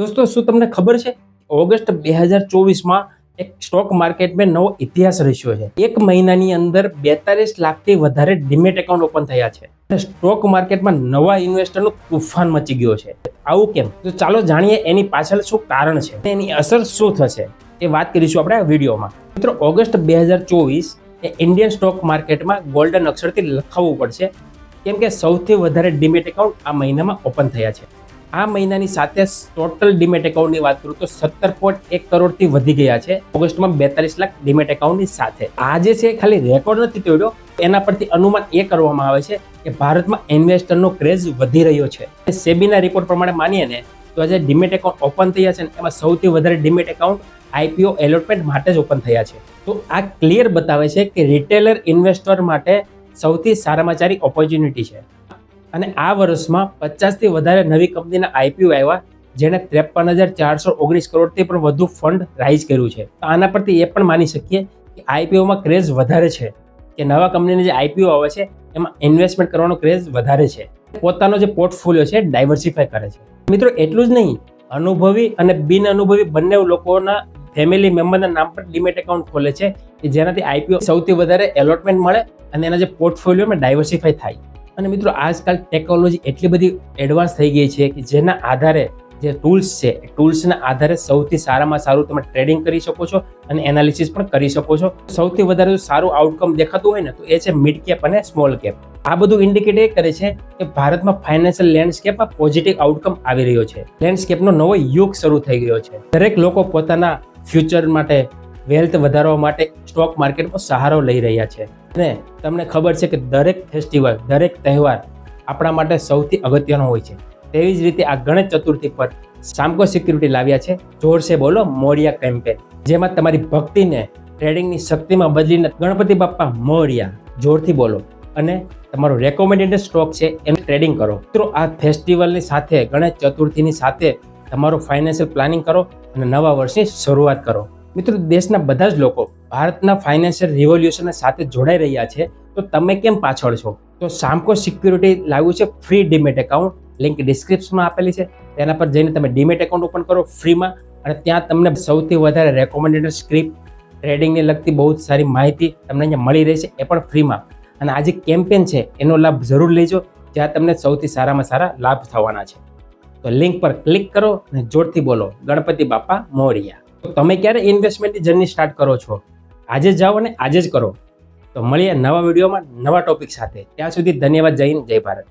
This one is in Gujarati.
દોસ્તો, શું તમને ખબર છે? ઓગસ્ટ બે હજાર ચોવીસમાં એક સ્ટોક માર્કેટમાં નવો ઇતિહાસ રચ્યો છે. એક મહિનાની અંદર બેતાલીસ લાખથી વધારે ડિમેટ એકાઉન્ટ ઓપન થયા છે. સ્ટોક માર્કેટમાં નવા ઇન્વેસ્ટરનું તુફાન મચી ગયો છે. આવું કેમ? તો ચાલો જાણીએ એની પાછળ શું કારણ છે એની અસર શું થશે એ વાત કરીશું આપણે આ વિડીયોમાં. મિત્રો, ઓગસ્ટ બે હજાર ચોવીસ એ ઇન્ડિયન સ્ટોક માર્કેટમાં ગોલ્ડન અક્ષરથી લખાવવું પડશે. કેમ કે સૌથી વધારે ડિમેટ એકાઉન્ટ આ મહિનામાં ઓપન થયા છે. આ મહિનાની સાથે ટોટલ ડિમેટ એકાઉન્ટની વાત કરું તો સત્તર પોઈન્ટ એક કરોડથી વધી ગયા છે. ઓગસ્ટમાં બેતાલીસ લાખ ડિમેટ એકાઉન્ટની સાથે. આ જે છે ખાલી રેકોર્ડ નથી તોડ્યો, એના પરથી અનુમાન એ કરવામાં આવે છે કે ભારતમાં ઇન્વેસ્ટરનો ક્રેઝ વધી રહ્યો છે. સેબીના રિપોર્ટ પ્રમાણે માનીએ ને, તો આજે ડિમેટ એકાઉન્ટ ઓપન થયા છે ને એમાં સૌથી વધારે ડિમેટ એકાઉન્ટ આઈપીઓ એલોટમેન્ટ માટે જ ઓપન થયા છે. તો આ ક્લિયર બતાવે છે કે રિટેલર ઇન્વેસ્ટર માટે સૌથી સારામાં સારી ઓપોર્ચ્યુનિટી છે. અને આ વર્ષમાં પચાસથી વધારે નવી કંપનીના આઈપીઓ આવ્યા, જેણે ત્રેપન હજાર ચારસો ઓગણીસ કરોડથી પણ વધુ ફંડ રાઇઝ કર્યું છે. તો આના પરથી એ પણ માની શકીએ કે આઈપીઓમાં ક્રેઝ વધારે છે કે નવા કંપનીના જે આઈપીઓ આવે છે, એમાં ઇન્વેસ્ટમેન્ટ કરવાનો ક્રેઝ વધારે છે. પોતાનો જે પોર્ટફોલિયો છે, ડાયવર્સિફાય કરે છે. મિત્રો, એટલું જ નહીં, અનુભવી અને બિન અનુભવી બંને લોકોના ફેમિલી મેમ્બરના નામ પર ડિમેટ એકાઉન્ટ ખોલે છે કે જેનાથી આઈપીઓ સૌથી વધારે એલોટમેન્ટ મળે અને એના જે પોર્ટફોલિયોમાં ડાયવર્સિફાય થાય. અને મિત્રો, આજકાલ ટેકનોલોજી એટલી બધી એડવાન્સ થઈ ગઈ છે કે જેના આધારે જે ટૂલ્સ છે ટૂલ્સના આધારે સૌથી સારામાં સારું તમે ટ્રેડિંગ કરી શકો છો અને એનાલિસિસ પણ કરી શકો છો. સૌથી વધારે સારું આઉટકમ દેખાતું હોય ને, તો એ છે મિડ કેપ અને સ્મોલ કેપ આ બધું ઇન્ડિકેટ એ કરે છે કે ભારતમાં ફાઇનાન્શિયલ લેન્ડસ્કેપમાં પોઝિટિવ આઉટકમ આવી રહ્યો છે. લેન્ડસ્કેપનો નવો યુગ શરૂ થઈ ગયો છે. દરેક લોકો પોતાના ફ્યુચર માટે વેલ્થ વધારવા માટે સ્ટોક માર્કેટમાં સહારો લઈ રહ્યા છે. અને તમને ખબર છે કે દરેક ફેસ્ટિવલ દરેક તહેવાર આપણા માટે સૌથી અગત્યનો હોય છે. તેવી જ રીતે આ ગણેશ ચતુર્થી પર સામકો સિક્યુરિટી લાવ્યા છે. જોર છે બોલો મોરિયા કેમ્પેન જેમાં તમારી ભક્તિને ટ્રેડિંગની શક્તિમાં બદલીને ગણપતિ બાપ્પા મોરિયા, જોરથી બોલો. અને તમારો રેકોમેન્ડેડ સ્ટોક છે એનું ટ્રેડિંગ કરો. મિત્રો, આ ફેસ્ટિવલની સાથે, ગણેશ ચતુર્થીની સાથે તમારું ફાઇનાન્શિયલ પ્લાનિંગ કરો અને નવા વર્ષની શરૂઆત કરો. મિત્રો, દેશના બધા જ લોકો ભારતના ફાઇનાન્શિયલ રિવોલ્યુશન સાથે જોડાઈ રહ્યા છે, તો તમે કેમ પાછળ છો? તો સામકો સિક્યુરિટી લાવ્યું છે ફ્રી ડીમેટ એકાઉન્ટ લિંક ડિસ્ક્રિપ્શનમાં આપેલી છે. તેના પર જઈને તમે ડીમેટ એકાઉન્ટ ઓપન કરો ફ્રીમાં અને ત્યાં તમને સૌથી વધારે રેકોમેન્ડેડ સ્ક્રિપ્ટ ટ્રેડિંગને લગતી બહુ જ સારી માહિતી તમને અહીંયા મળી રહેશે, એ પણ ફ્રીમાં અને આ જે કેમ્પેન છે, એનો લાભ જરૂર લેજો, જ્યાં તમને સૌથી સારામાં સારા લાભ થવાના છે. તો લિંક પર ક્લિક કરો અને જોરથી બોલો. ગણપતિ બાપા મોરિયા. તો તમે ક્યારે ઇન્વેસ્ટમેન્ટની જર્ની સ્ટાર્ટ કરો છો? આજે જ જાઓ અને આજે જ કરો. તો મળીએ નવા વિડીયોમાં નવા ટોપિક સાથે. ત્યાં સુધી ધન્યવાદ, જય હિન્દ, જય ભારત.